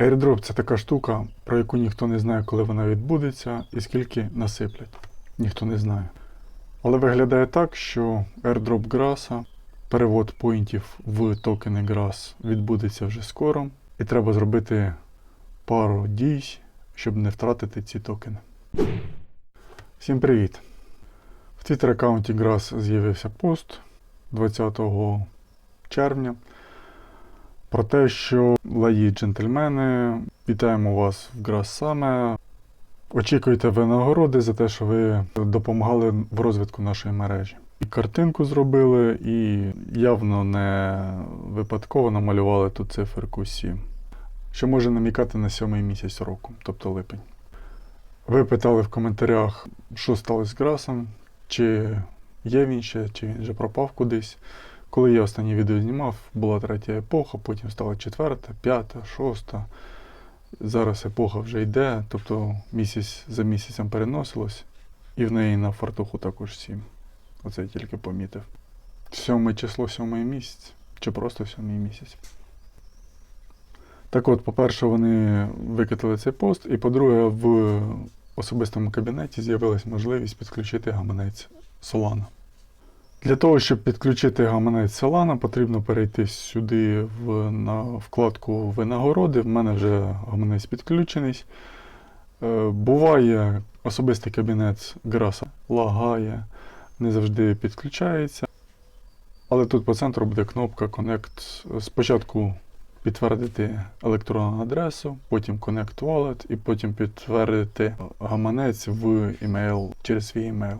Airdrop це така штука, про яку ніхто не знає, коли вона відбудеться і скільки насиплять. Ніхто не знає. Але виглядає так, що airdrop Граса, перевод поінтів в токени Грас відбудеться вже скоро, і треба зробити пару дій, щоб не втратити ці токени. Всім привіт! В твіттер аккаунті Грас з'явився пост 20 червня про те, що лаї джентльмени, вітаємо вас в Грас саме. Очікуйте винагороди за те, що ви допомагали в розвитку нашої мережі. І картинку зробили, і явно не випадково намалювали тут циферку 7, що може намікати на сьомий місяць року, тобто липень. Ви питали в коментарях, що сталося з Грасом, чи є він ще, чи він вже пропав кудись. Коли я останнє відео знімав, була третя епоха, потім стала четверта, п'ята, шоста. Зараз епоха вже йде, тобто місяць за місяцем переносилось, і в неї на фартуху також сім. Оце я тільки помітив. Сьоме число сьомий місяць, чи просто сьомий місяць. Так от, по-перше, вони викатили цей пост, і по-друге, в особистому кабінеті з'явилась можливість підключити гаманець Solana. Для того, щоб підключити гаманець Solana, потрібно перейти сюди в, на вкладку винагороди. В мене вже гаманець підключений. Е, буває, особистий кабінет Граса лагає, не завжди підключається. Але тут по центру буде кнопка Connect. Спочатку підтвердити електронну адресу, потім Connect Wallet і потім підтвердити гаманець в email через свій email.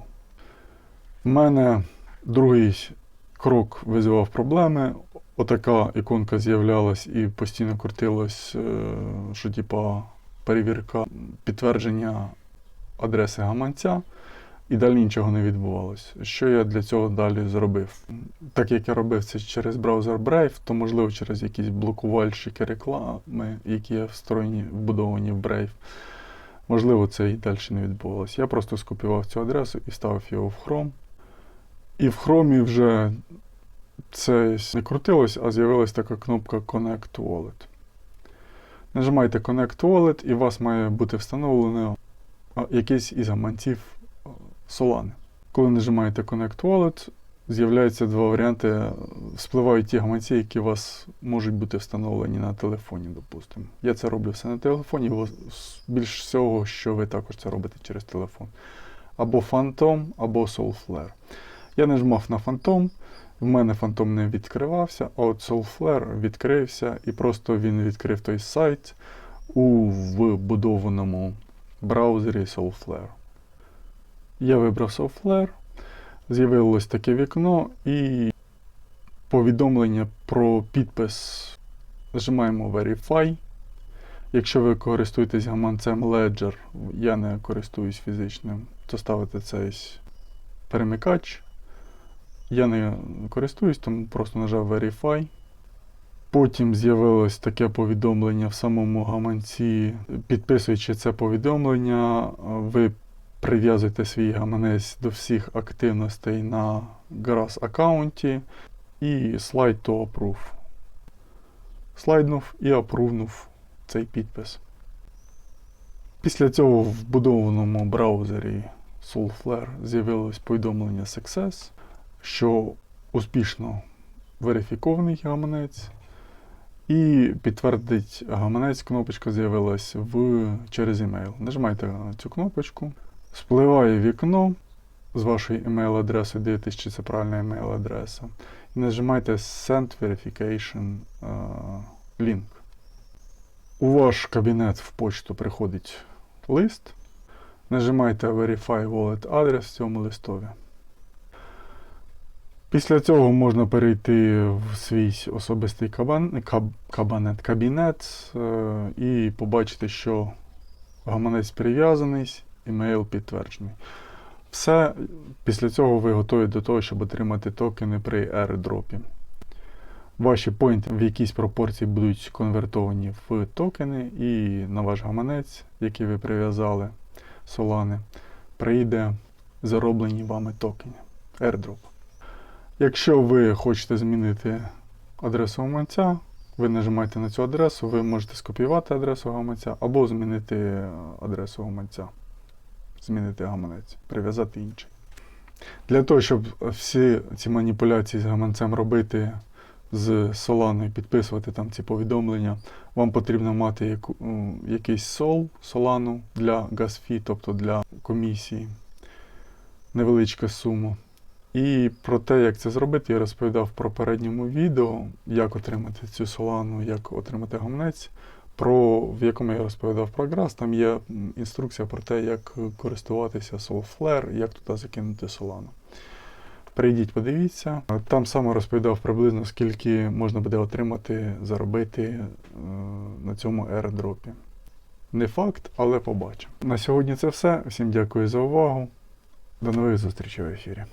У мене другий крок визивав проблеми. Отака іконка з'являлась і постійно крутилась, е, що типа перевірка підтвердження адреси гаманця, і далі нічого не відбувалось. Що я для цього далі зробив? Так як я робив це через браузер Brave, то можливо через якісь блокувальщики реклами, які є встроєні, вбудовані в Brave. Можливо, це і далі не відбувалося. Я просто скопіював цю адресу і вставив його в Chrome. І в Chrome вже це не крутилось, а з'явилась така кнопка Connect Wallet. Нажимаєте Connect Wallet, і у вас має бути встановлено якийсь із гаманців Solana. Коли нажимаєте Connect Wallet, з'являються два варіанти. Спливають ті гаманці, які у вас можуть бути встановлені на телефоні, допустимо. Я це роблю все на телефоні, більш всього, що ви також це робите через телефон. Або Phantom, або Soulflare. Я нажимав на Phantom, в мене Phantom не відкривався, а от Soulflare відкрився, і просто він відкрив той сайт у вбудованому браузері Soulflare. Я вибрав Soulflare, з'явилось таке вікно і повідомлення про підпис. Нажимаємо Verify. Якщо ви користуєтесь гаманцем Ledger, я не користуюсь фізичним, то ставите цей перемикач. Я не користуюсь, тому просто нажав Verify. Потім з'явилось таке повідомлення в самому гаманці. Підписуючи це повідомлення, ви прив'язуєте свій гаманець до всіх активностей на Grass аккаунті і slide to approve. Слайднув і апрувнув цей підпис. Після цього в вбудованому браузері Soulflare з'явилось повідомлення Success, що успішно верифікований гаманець. І підтвердить гаманець, кнопочка з'явилась в, через email. Нажимаєте на цю кнопочку, спливає вікно з вашої email-адреси, дивитесь, чи це правильна email-адреса. І нажимаєте Send Verification е, Link. У ваш кабінет в почту приходить лист. Нажимаєте Verify Wallet адрес в цьому листові. Після цього можна перейти в свій особистий кабан, каб, кабанет, кабінет е, і побачити, що гаманець прив'язаний, імейл підтверджений. Все, після цього ви готові до того, щоб отримати токени при airdropі. Ваші поінти в якійсь пропорції будуть конвертовані в токени, і на ваш гаманець, який ви прив'язали, Solana, прийде зароблені вами токени. Airdrop. Якщо ви хочете змінити адресу гаманця, ви нажимаєте на цю адресу, ви можете скопіювати адресу гаманця або змінити адресу гаманця. Змінити гаманець, прив'язати інший. Для того, щоб всі ці маніпуляції з гаманцем робити з Solana і підписувати там ці повідомлення, вам потрібно мати яку, якийсь сол, Solana для GasFi, тобто для комісії, невеличка сума. І про те, як це зробити, я розповідав в попередньому відео, як отримати цю Solana, як отримати гаманець, про, в якому я розповідав про Grass. Там є інструкція про те, як користуватися Soulflare, як туди закинути Solana. Перейдіть, подивіться. Там саме розповідав приблизно, скільки можна буде отримати, заробити е, на цьому airdropі. Не факт, але побачимо. На сьогодні це все. Всім дякую за увагу. До нових зустрічей в ефірі.